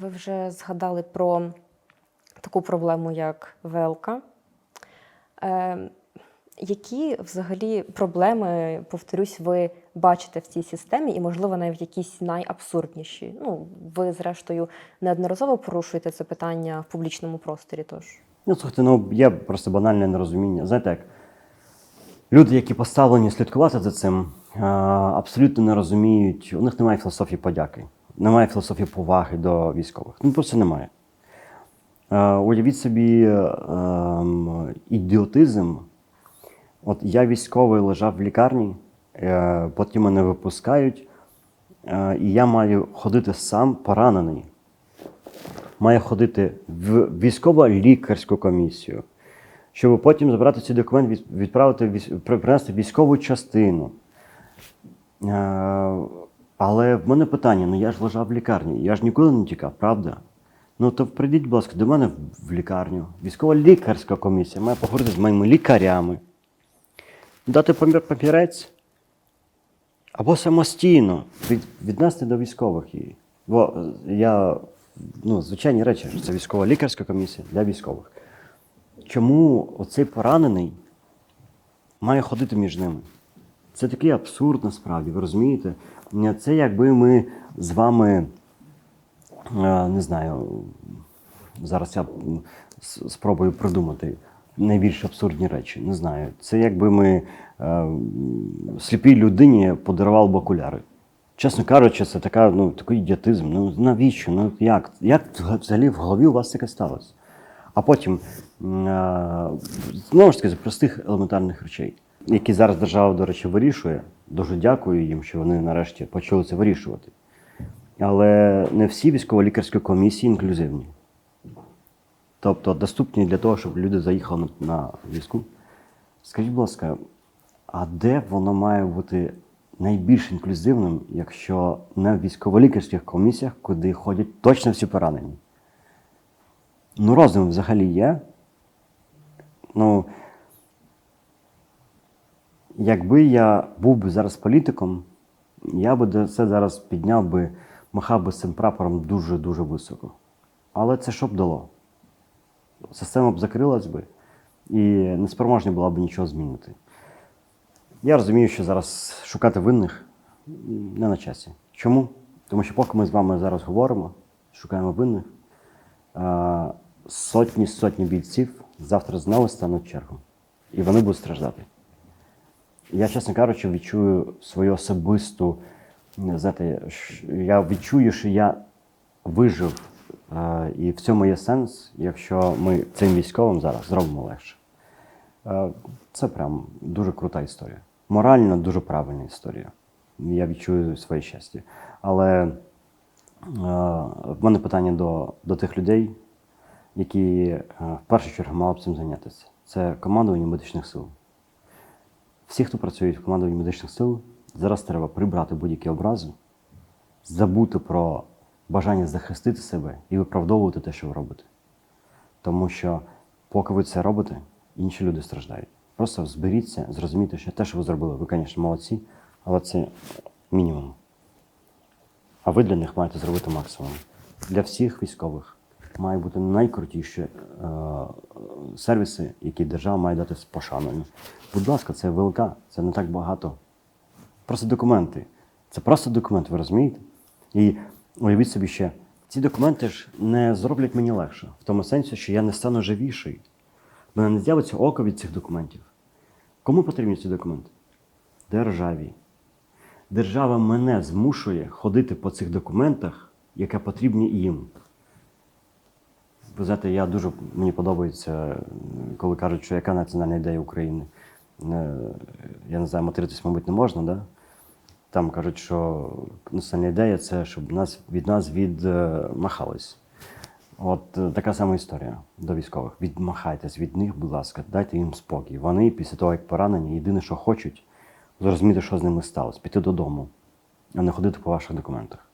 Ви вже згадали про таку проблему, як ВЛК. Е, які взагалі проблеми, повторюсь, ви бачите в цій системі, і, можливо, навіть якісь найабсурдніші? Ну, ви, зрештою, неодноразово порушуєте це питання в публічному просторі. Тож Ну, слухайте, ну є просто банальне нерозуміння. Знаєте, як люди, які поставлені слідкувати за цим, абсолютно не розуміють, у них немає філософії подяки, немає філософії поваги до військових. Ну просто немає. Е, Уявіть собі е, ем, ідіотизм. От я військовий лежав в лікарні, е, потім мене випускають, е, і я маю ходити сам поранений має ходити в військово-лікарську комісію, щоб потім забрати цей документ, відправити принести військову частину. Але в мене питання: ну я ж лежав в лікарні, я ж нікуди не тікав, правда? Ну то прийдіть, будь ласка, до мене в- лікарню. Військово-лікарська комісія має поговорити з моїми лікарями, дати папір- папірець або самостійно від, віднести до військових її. Бо е, я, ну, звичайні речі, що це військова лікарська комісія для військових. Чому оцей поранений має ходити між ними? Це такий абсурд насправді, ви розумієте? Це якби ми з вами, е, не знаю, зараз я спробую придумати найбільш абсурдні речі. Не знаю. Це якби ми е, сліпій людині подарували б окуляри. Чесно кажучи, це така, ну, такий ідіотизм. Ну навіщо? Ну як? Як взагалі в голові у вас таке сталося? А потім, е, знову ж таки, з простих елементарних речей, які зараз держава, до речі, вирішує. Дуже дякую їм, що вони нарешті почали це вирішувати. Але не всі військово-лікарські комісії інклюзивні. Тобто доступні для того, щоб люди заїхали на, війську. Скажіть, будь ласка, а де воно має бути найбільш інклюзивним, якщо не в військово-лікарських комісіях, куди ходять точно всі поранені? Ну, розум взагалі є. Ну, якби я був би зараз політиком, я би це зараз підняв би, махав би цим прапором дуже-дуже високо. Але це що б дало? Система б закрилась би і неспроможна була б нічого змінити. Я розумію, що зараз шукати винних не на часі. Чому? Тому що поки ми з вами зараз говоримо, шукаємо винних, сотні сотні бійців завтра знову стануть чергу. І вони будуть страждати. Я, чесно кажучи, відчую свою особисту. Знаєте, я відчую, що я вижив. Е, і в цьому є сенс, якщо ми цим військовим зараз зробимо легше. Е, це прям дуже крута історія. Морально дуже правильна історія. Я відчую своє щастя. Але е, в мене питання до, до тих людей, які в першу чергу мали б цим зайнятися. Це командування медичних сил. Всі, хто працюють в командуванні медичних сил, зараз треба прибрати будь-які образи, забути про бажання захистити себе і виправдовувати те, що ви робите. Тому що, поки ви це робите, інші люди страждають. Просто зберіться, зрозумійте, що те, що ви зробили, ви, звісно, молодці, але це мінімум. А ви для них маєте зробити максимум. Для всіх військових має бути найкрутіші е, сервіси, які держава має дати з пошаною. Будь ласка, це ВЛК, це не так багато. Просто документи. Це просто документ, ви розумієте? І уявіть собі ще, ці документи ж не зроблять мені легше, в тому сенсі, що я не стану живіший. В мене не з'явиться око від цих документів. Кому потрібні ці документи? Державі. Держава мене змушує ходити по цих документах, яке потрібні їм. Ви знаєте, я дуже мені подобається, коли кажуть, що яка національна ідея України. Е, Я не знаю, материтись, мабуть, не можна, да? Там кажуть, що національна ідея це щоб нас від нас відмахались. От е, така сама історія до військових. Відмахайтесь від них, будь ласка, дайте їм спокій. Вони після того, як поранені, єдине, що хочуть, зрозуміти, що з ними сталося, піти додому, а не ходити по ваших документах.